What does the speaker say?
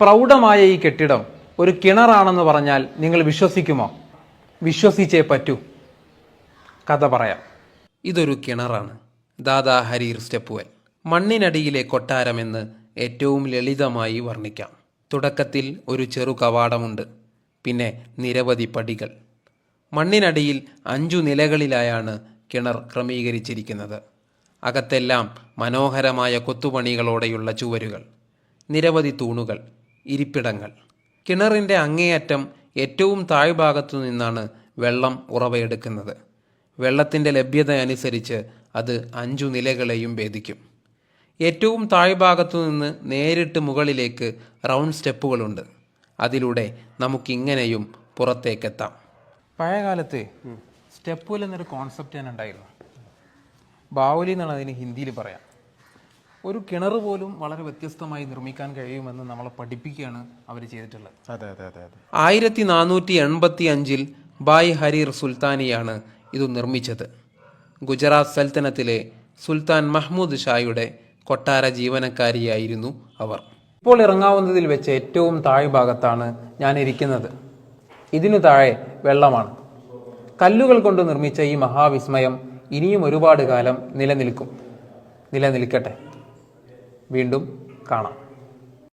പ്രൗഢമായ ഈ കെട്ടിടം ഒരു കിണറാണെന്ന് പറഞ്ഞാൽ നിങ്ങൾ വിശ്വസിക്കുമോ? വിശ്വസിച്ചേ പറ്റൂ. കഥ പറയാം. ഇതൊരു കിണറാണ്. ദാദാ ഹരീർ സ്റ്റെപ്പുവൽ മണ്ണിനടിയിലെ കൊട്ടാരമെന്ന് ഏറ്റവും ലളിതമായി വർണിക്കാം. തുടക്കത്തിൽ ഒരു ചെറു കവാടമുണ്ട്. പിന്നെ നിരവധി പടികൾ. മണ്ണിനടിയിൽ അഞ്ചു നിലകളിലായാണ് കിണർ ക്രമീകരിച്ചിരിക്കുന്നത്. അകത്തെല്ലാം മനോഹരമായ കൊത്തുപണികളോടെയുള്ള ചുവരുകൾ. നിരവധി തൂണുകൾ. ഇരിപ്പിടങ്ങൾ. കിണറിന്റെ അങ്ങേയറ്റം ഏറ്റവും താഴ്ഭാഗത്തു നിന്നാണ് വെള്ളം ഉറവയെടുക്കുന്നത്. വെള്ളത്തിന്റെ ലഭ്യത അനുസരിച്ച് അത് അഞ്ചു നിലകളെയും ഭേദിക്കും. ഏറ്റവും താഴ്ഭാഗത്തു നിന്ന് നേരിട്ട് മുകളിലേക്ക് റൗണ്ട് സ്റ്റെപ്പുകളുണ്ട്. അതിലൂടെ നമുക്കിങ്ങനെയും പുറത്തേക്കെത്താം. പഴയകാലത്ത് സ്റ്റെപ്പുകൾ എന്നൊരു കോൺസെപ്റ്റ് തന്നെ ഉണ്ടായിരുന്നു ബാവുലി എന്നാണ് അതിന് ഹിന്ദിയിൽ പറയാം. ഒരു കിണർ പോലും വളരെ വ്യത്യസ്തമായി നിർമ്മിക്കാൻ കഴിയുമെന്ന് നമ്മളെ പഠിപ്പിക്കുകയാണ് അവർ ചെയ്തിട്ടുള്ളത്. അതെ അതെ അതെ അതെ. ആയിരത്തി നാനൂറ്റി എൺപത്തി അഞ്ചിൽ ബായ് ഹരീർ സുൽത്താനിയാണ് ഇത് നിർമ്മിച്ചത്. ഗുജറാത്ത് സൽത്തനത്തിലെ സുൽത്താൻ മഹ്മൂദ് ഷായുടെ കൊട്ടാര ജീവനക്കാരിയായിരുന്നു അവർ. ഇപ്പോൾ ഇറങ്ങാവുന്നതിൽ വെച്ച് ഏറ്റവും താഴ്ഭാഗത്താണ് ഞാൻ ഇരിക്കുന്നത്. ഇതിനു താഴെ വെള്ളമാണ്. കല്ലുകൾ കൊണ്ട് നിർമ്മിച്ച ഈ മഹാവിസ്മയം ഇനിയും ഒരുപാട് കാലം നിലനിൽക്കും. നിലനിൽക്കട്ടെ. വീണ്ടും കാണാം.